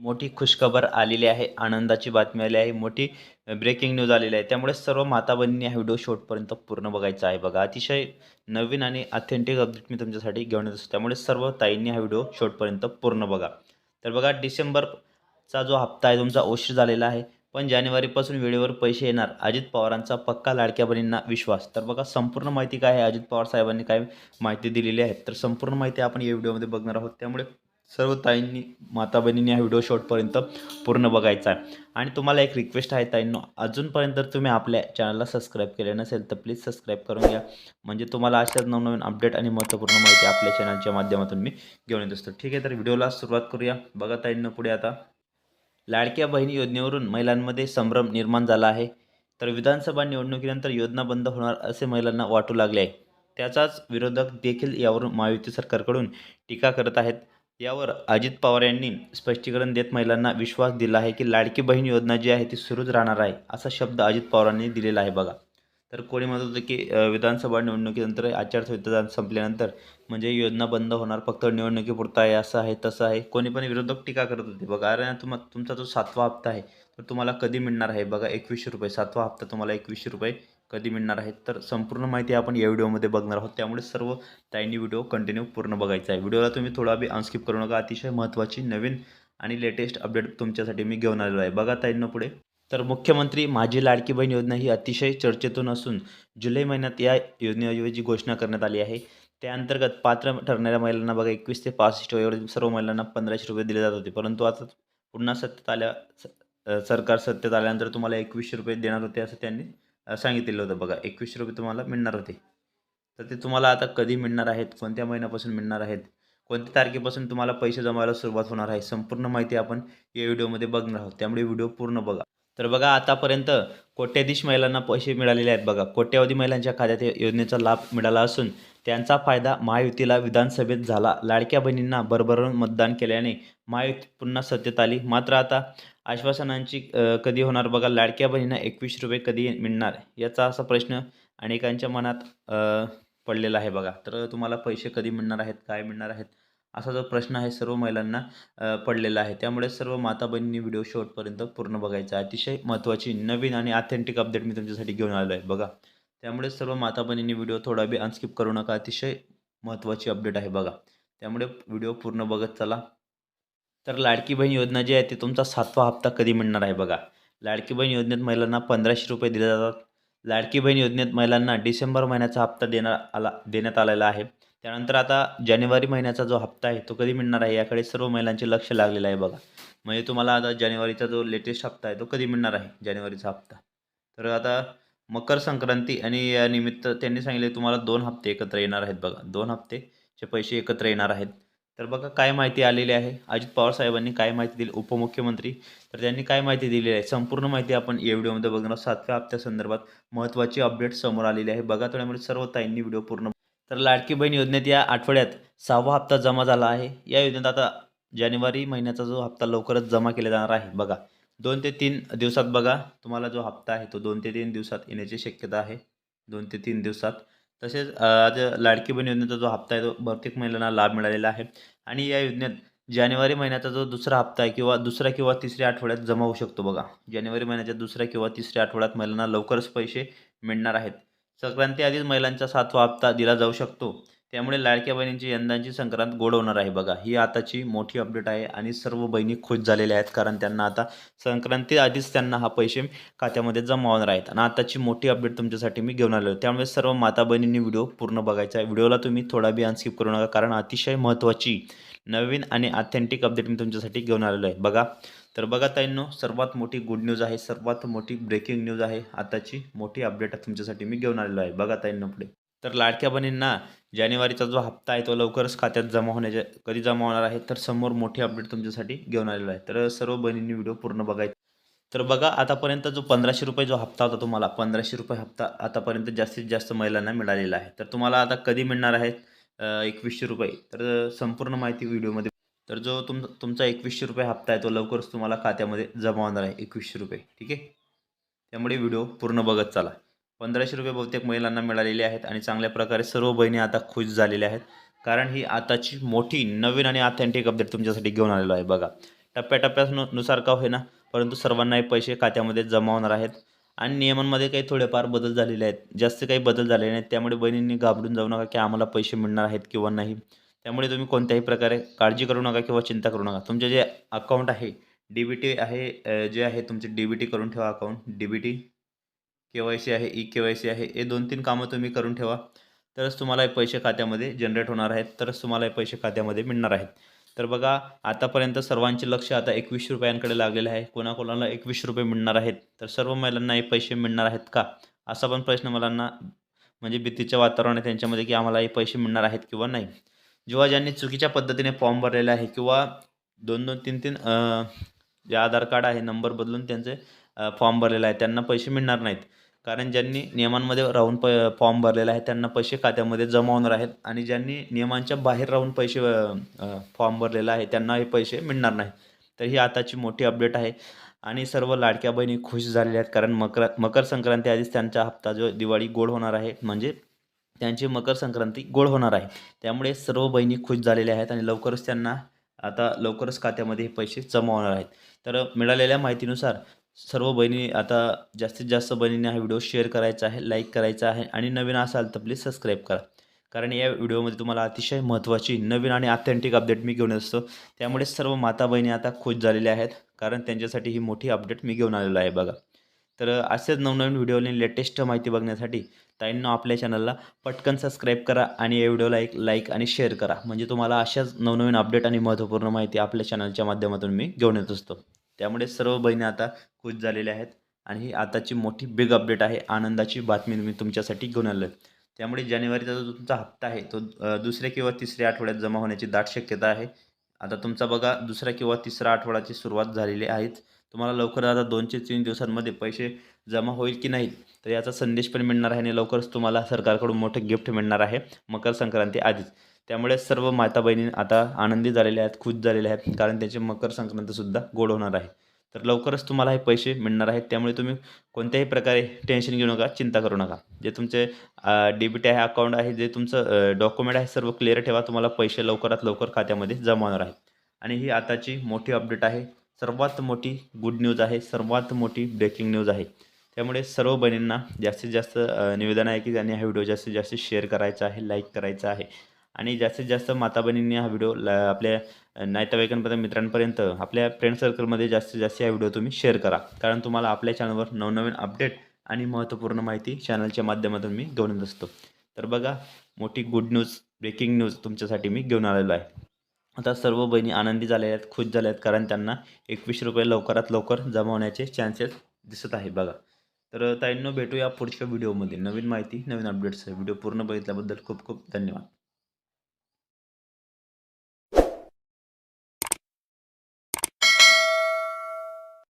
मोठी खुशखबर आलेली आहे आनंदाची बातमी आली आहे मोठी ब्रेकिंग न्यूज आलेली आहे. त्यामुळे सर्व माता बहिणी हा व्हिडिओ शॉर्टपर्यंत पूर्ण बघायचा आहे बघा. अतिशय नवीन आणि ऑथेंटिक अपडेट मी तुमच्यासाठी घेऊन येत असतो. त्यामुळे सर्व ताईंनी हा व्हिडिओ शॉर्टपर्यंत पूर्ण बघा. तर बघा डिसेंबरचा जो हप्ता आहे तुमचा उशीर झालेला आहे पण जानेवारीपासून वेळेवर पैसे येणार. अजित पवारांचा पक्का लाडक्या बहिणींना विश्वास. तर बघा संपूर्ण माहिती काय आहे? अजित पवार साहेबांनी काय माहिती दिलेली आहे? तर संपूर्ण माहिती आपण या व्हिडिओमध्ये बघणार आहोत. त्यामुळे सर्व ताईंनी माता बहिणींनी हा व्हिडिओ शॉर्टपर्यंत पूर्ण बघायचा आहे. आणि तुम्हाला एक रिक्वेस्ट आहे ताईंनो अजूनपर्यंत जर तुम्ही आपल्या चॅनलला सबस्क्राईब केले नसेल तर प्लीज सबस्क्राईब करून घ्या. म्हणजे तुम्हाला अशाच नवनवीन अपडेट आणि महत्त्वपूर्ण माहिती आपल्या चॅनलच्या माध्यमातून मी घेऊन येत असतो. ठीक आहे तर व्हिडिओला सुरुवात करूया. बघा ताईंनो पुढे आता. लाडक्या बहिणी योजनेवरून महिलांमध्ये संभ्रम निर्माण झाला आहे. तर विधानसभा निवडणुकीनंतर योजना बंद होणार असे महिलांना वाटू लागले आहे. त्याचाच विरोधक देखील यावरून महायुती सरकारकडून टीका करत आहेत. यावर अजित पवार यांनी स्पष्टीकरण देत महिलांना विश्वास दिला आहे की लाडकी बहीण योजना जी आहे ती सुरूच राहणार आहे असा शब्द अजित पवारांनी दिलेला आहे बघा. तर कोणी म्हणत होतं की विधानसभा निवडणुकीनंतर आचारसंहिता संपल्यानंतर म्हणजे योजना बंद होणार फक्त निवडणुकीपुरता आहे असं आहे तसं आहे. कोणी पण विरोधक टीका करत होते बघा. अरे तुम तुमचा जो सातवा हप्ता आहे तर तुम्हाला कधी मिळणार आहे? बघा एकवीसशे रुपये सातवा हप्ता तुम्हाला एकवीसशे रुपये कधी मिळणार आहेत तर संपूर्ण माहिती आपण या व्हिडिओमध्ये बघणार आहोत. त्यामुळे सर्व ताईंनी व्हिडिओ कंटिन्यू पूर्ण बघायचा आहे. व्हिडिओला तुम्ही थोडा बी अनस्किप करू नका. अतिशय महत्त्वाची नवीन आणि लेटेस्ट अपडेट तुमच्यासाठी मी घेऊन आलेलो आहे. बघा ताईंना पुढे. तर मुख्यमंत्री माझी लाडकी बहीण योजना ही अतिशय चर्चेतून असून जुलै महिन्यात या योजनेऐवजी घोषणा करण्यात आली आहे. त्या अंतर्गत पात्र ठरणाऱ्या महिलांना बघा एकवीस ते पासष्ट वयोगटातील सर्व महिलांना पंधराशे रुपये दिले जात होते. परंतु आता पुन्हा सत्तेत आल्या स- सरकार सत्तेत आल्यानंतर तुम्हाला एकवीसशे रुपये देणार होते असं त्यांनी सांगितलेलं होतं. बघा एकवीसशे रुपये तुम्हाला मिळणार होते. तर ते तुम्हाला आता कधी मिळणार आहेत कोणत्या महिन्यापासून मिळणार आहेत कोणत्या तारखेपासून तुम्हाला पैसे जमायला सुरुवात होणार आहे संपूर्ण माहिती आपण या व्हिडिओमध्ये बघणार आहोत. त्यामुळे व्हिडिओ पूर्ण बघा. तर बघा आतापर्यंत कोट्याधीश महिलांना पैसे मिळालेले आहेत बघा. कोट्यावधी महिलांच्या खात्यात योजनेचा लाभ मिळाला असून त्यांचा फायदा महायुतीला विधानसभेत झाला. लाडक्या बहिणींना भरभरून मतदान केल्याने महायुती पुन्हा सत्तेत आली. मात्र आता आश्वासनांची कधी होणार बघा? लाडक्या बहिणींना एकवीस रुपये कधी मिळणार? याचा असा प्रश्न अनेकांच्या मनात पडलेला आहे बघा. तर तुम्हाला पैसे कधी मिळणार आहेत? काय मिळणार आहेत? असा जो प्रश्न आहे सर्व महिलांना पडलेला आहे. त्यामुळे सर्व माता बहिणींनी व्हिडिओ शेवटपर्यंत पूर्ण बघायचा. अतिशय महत्त्वाची नवीन आणि ऑथेंटिक अपडेट मी तुमच्यासाठी घेऊन आलो आहे बघा. त्यामुळे सर्व माता बहिणींनी व्हिडिओ थोडा बी अनस्किप करू नका. अतिशय महत्त्वाची अपडेट आहे बघा. त्यामुळे व्हिडिओ पूर्ण बघत चला. तर लाडकी बहीण योजना जी आहे ती तुमचा सातवा हप्ता कधी मिळणार आहे बघा. लाडकी बहीण योजनेत महिलांना पंधराशे रुपये दिले जातात. लाडकी बहीण योजनेत महिलांना डिसेंबर महिन्याचा हप्ता देणार आला देण्यात आलेला आहे. त्यानंतर आता जानेवारी महिन्याचा जो हप्ता आहे तो कधी मिळणार आहे? याकडे सर्व महिलांचे लक्ष लागलेलं आहे बघा. म्हणजे तुम्हाला आता जानेवारीचा जो लेटेस्ट हप्ता आहे तो कधी मिळणार आहे जानेवारीचा हप्ता? तर आता मकर संक्रांती आणि या निमित्त त्यांनी सांगितले तुम्हाला दोन हप्ते एकत्र येणार आहेत बघा. दोन हप्तेचे पैसे एकत्र येणार आहेत. तर बघा काय माहिती आलेली आहे? अजित पवार साहेबांनी काय माहिती दिली? उपमुख्यमंत्री. तर त्यांनी काय माहिती दिलेली आहे? संपूर्ण माहिती आपण या व्हिडिओमध्ये बघणार सातव्या हप्त्यासंदर्भात महत्त्वाची अपडेट समोर आलेली आहे. बघा त्यामुळे सर्व ताईंनी व्हिडिओ पूर्ण तर लाडकी बहीण योजनेत या आठवड्यात सहावा हप्ता जमा झाला आहे. या योजनेत आता जानेवारी महिन्याचा जो हप्ता लवकरच जमा केला जाणार आहे. बघा दोन ते तीन दिवसात बघा तुम्हाला जो हप्ता आहे तो दोन ते तीन दिवसात येण्याची शक्यता आहे. दोन ते तीन दिवसात. तसेच आज लाडकी बहीण योजनेचा जो हप्ता आहे तो बहुतेक महिलांना लाभ मिळालेला आहे. आणि या योजनेत जानेवारी महिन्याचा जो दुसरा हप्ता आहे किंवा दुसऱ्या किंवा तिसऱ्या आठवड्यात जमा होऊ शकतो बघा. जानेवारी महिन्याच्या दुसऱ्या किंवा तिसऱ्या आठवड्यात महिलांना लवकरच पैसे मिळणार आहेत. संक्रांती आधीच महिलांचा सातवा हप्ता दिला जाऊ शकतो. त्यामुळे लाडक्या बहिणींची यंदाची संक्रांत गोड होणार आहे बघा. ही आताची मोठी अपडेट आहे आणि सर्व बहिणी खुश झालेल्या आहेत कारण त्यांना आता संक्रांती आधीच त्यांना हा पैसे खात्यामध्ये जमा होणार आहेत. आणि आताची मोठी अपडेट तुमच्यासाठी मी घेऊन आलो आहे त्यामुळे सर्व माता बहिणींनी व्हिडिओ पूर्ण बघायचा आहे. व्हिडिओला तुम्ही थोडा बी अनस्किप करू नका कारण अतिशय महत्त्वाची नवीन आणि ऑथेंटिक अपडेट मी तुमच्यासाठी घेऊन आलेलो आहे. बघा तर बघा ताईंनो सर्वात मोठी गुड न्यूज आहे सर्वात मोठी ब्रेकिंग न्यूज आहे. आताची मोठी अपडेट तुमच्यासाठी मी घेऊन आलेलो आहे. बघा ताईंनो पुढे. तर लाडक्या बहिणींना जानेवारीचा जो हप्ता आहे तो लवकरच खात्यात जमा होण्याच्या कधी जमा होणार आहे? तर समोर मोठी अपडेट तुमच्यासाठी घेऊन आलेलो आहे. तर सर्व बहिणींनी व्हिडिओ पूर्ण बघायचा. तर बघा आतापर्यंत जो पंधराशे रुपये जो हप्ता होता तुम्हाला पंधराशे रुपये हप्ता आतापर्यंत जास्तीत जास्त महिलांना मिळालेला आहे. तर तुम्हाला आता कधी मिळणार आहेत एकवीसशे रुपये. तर संपूर्ण माहिती व्हिडिओमध्ये तर जो तुम तुमचा एकवीसशे रुपये हप्ता आहे तो लवकरच तुम्हाला खात्यामध्ये जमा होणार आहे एकवीसशे रुपये ठीक आहे? त्यामुळे व्हिडिओ पूर्ण बघत चला. पंधराशे रुपये बहुतेक महिलांना मिळालेले आहेत आणि चांगल्या प्रकारे सर्व बहिणी आता खुश झालेल्या आहेत. कारण ही आताची मोठी नवीन आणि ऑथेंटिक अपडेट तुमच्यासाठी घेऊन आलेलो आहे बघा. टप्प्याटप्प्यानुसार का होईना परंतु सर्वांना हे पैसे खात्यामध्ये जमा होणार आहेत. आणि नियमांमध्ये काही थोडेफार बदल झालेले आहेत. जास्त काही बदल झालेले नाहीत. त्यामुळे बहिणींनी घाबरून जाऊ नका की आम्हाला पैसे मिळणार आहेत किंवा नाही. त्यामुळे तुम्ही कोणत्याही प्रकारे काळजी करू नका किंवा चिंता करू नका. तुमचे जे अकाउंट आहे डी बी टी आहे जे आहे तुमचे डी बी टी करून ठेवा account D B T K Y C आहे ई के वाय सी आहे हे दोन तीन कामं तुम्ही करून ठेवा. तरच तुम्हाला हे पैसे खात्यामध्ये जनरेट होणार आहेत. तरच तुम्हाला हे पैसे खात्यामध्ये मिळणार आहेत. तर बघा आतापर्यंत सर्वांचे लक्ष आता एकवीस रुपयांकडे लागलेलं आहे. कोणाकोणाला एकवीस रुपये मिळणार आहेत? तर सर्व महिलांना हे पैसे मिळणार आहेत का? असा पण प्रश्न मुलांना म्हणजे भीतीचं वातावरण आहे त्यांच्यामध्ये की आम्हाला हे पैसे मिळणार आहेत किंवा नाही. जेव्हा ज्यांनी चुकीच्या पद्धतीने फॉर्म भरलेला आहे किंवा दोन दोन तीन तीन जे आधार कार्ड आहे नंबर बदलून त्यांचे फॉर्म भरलेला आहे त्यांना पैसे मिळणार नाहीत. कारण ज्यांनी नियमांमध्ये राहून प फॉर्म भरलेला आहे त्यांना पैसे खात्यामध्ये जमा होणार आहेत आणि ज्यांनी नियमांच्या बाहेर राहून पैसे फॉर्म भरलेला आहे त्यांना हे पैसे मिळणार नाही तर ही आताची मोठी अपडेट आहे आणि सर्व लाडक्या बहिणी खुश झालेल्या आहेत कारण मकर मकर संक्रांती आधीच त्यांचा हप्ता जो दिवाळी गोड होणार आहे म्हणजे त्यांची मकर संक्रांती गोड होणार आहे. त्यामुळे सर्व बहिणी खुश झालेल्या आहेत आणि लवकरच त्यांना आता लवकरच खात्यामध्ये हे पैसे जमा होणार आहेत. तर मिळालेल्या माहितीनुसार सर्व बहिणी आता जास्तीत जास्त बहिणींनी हा व्हिडिओ शेअर करायचा आहे लाईक करायचा आहे आणि नवीन असाल तर प्लीज सबस्क्राईब करा. कारण या व्हिडिओमध्ये तुम्हाला अतिशय महत्त्वाची नवीन आणि ऑथेंटिक अपडेट मी घेऊन असतो त्यामुळे सर्व माता बहिणी आता खुश झालेल्या आहेत. कारण त्यांच्यासाठी ही मोठी अपडेट मी घेऊन आलेलो आहे बघा. तर असेच नवनवीन व्हिडिओने लेटेस्ट माहिती बघण्यासाठी ताईंनो आपल्या चॅनलला पटकन सबस्क्राईब करा आणि या व्हिडिओला एक लाईक आणि शेअर करा. म्हणजे तुम्हाला अशाच नवनवीन अपडेट आणि महत्त्वपूर्ण माहिती आपल्या चॅनलच्या माध्यमातून मी घेऊन येत असतो. त्यामुळे सर्व बहिणी आता खुश झालेल्या आहेत आणि ही आताची मोठी बिग अपडेट आहे. आनंदाची बातमी मी तुमच्यासाठी घेऊन आलो आहे त्यामुळे जानेवारीचा जो तुमचा हप्ता आहे तो दुसऱ्या किंवा तिसऱ्या आठवड्यात जमा होण्याची दाट शक्यता आहे. आता तुमचा बघा दुसरा किंवा तिसरा आठवड्याची सुरुवात झालेली आहेच तुम्हाला लवकर आता दोनशे तीन दिवसांमध्ये पैसे जमा होईल की नाही तर याचा संदेश पण मिळणार आहे आणि लवकरच तुम्हाला सरकारकडून मोठं गिफ्ट मिळणार आहे मकर संक्रांती आधीच. त्यामुळे सर्व माता बहिणी आता आनंदी झालेल्या आहेत खुश झालेल्या आहेत कारण त्यांची मकर संक्रांतीसुद्धा गोड होणार आहे. तर लवकरच तुम्हाला हे पैसे मिळणार आहेत त्यामुळे तुम्ही कोणत्याही प्रकारे टेन्शन घेऊ नका चिंता करू नका. जे तुमचे डी बी टी आहे अकाउंट आहे जे तुमचं डॉक्युमेंट आहे सर्व क्लिअर ठेवा तुम्हाला पैसे लवकरात लवकर खात्यामध्ये जमा होणार आहेत. आणि ही आताची मोठी अपडेट आहे. सर्वात मोठी गुड न्यूज आहे सर्वात मोठी ब्रेकिंग न्यूज आहे. त्यामुळे सर्व बहिणींना जास्तीत जास्त निवेदन आहे की त्यांनी हा व्हिडिओ जास्तीत जास्त शेअर करायचा आहे लाईक करायचा आहे. आणि जास्तीत जास्त माता बहिणींनी हा व्हिडिओ ला आपल्या नातेवाईकांपर्यंत मित्रांपर्यंत आपल्या फ्रेंड सर्कलमध्ये जास्तीत जास्त हा व्हिडिओ तुम्ही शेअर करा. कारण तुम्हाला आपल्या चॅनलवर नवनवीन अपडेट आणि महत्त्वपूर्ण माहिती चॅनलच्या माध्यमातून मी घेऊन येत असतो. तर बघा मोठी गुड न्यूज ब्रेकिंग न्यूज तुमच्यासाठी मी घेऊन आलेलो आहे. आता सर्व बहिणी आनंदी झाल्या आहेत खुश झाल्या आहेत कारण त्यांना एकवीस रुपये लवकरात लवकर जमा होण्याचे चान्सेस दिसत आहे बघा. तर ताईंनो भेटूया पुढच्या व्हिडिओमध्ये नवीन माहिती नवीन अपडेट्स व्हिडिओ पूर्ण बघितल्याबद्दल खूप खूप धन्यवाद.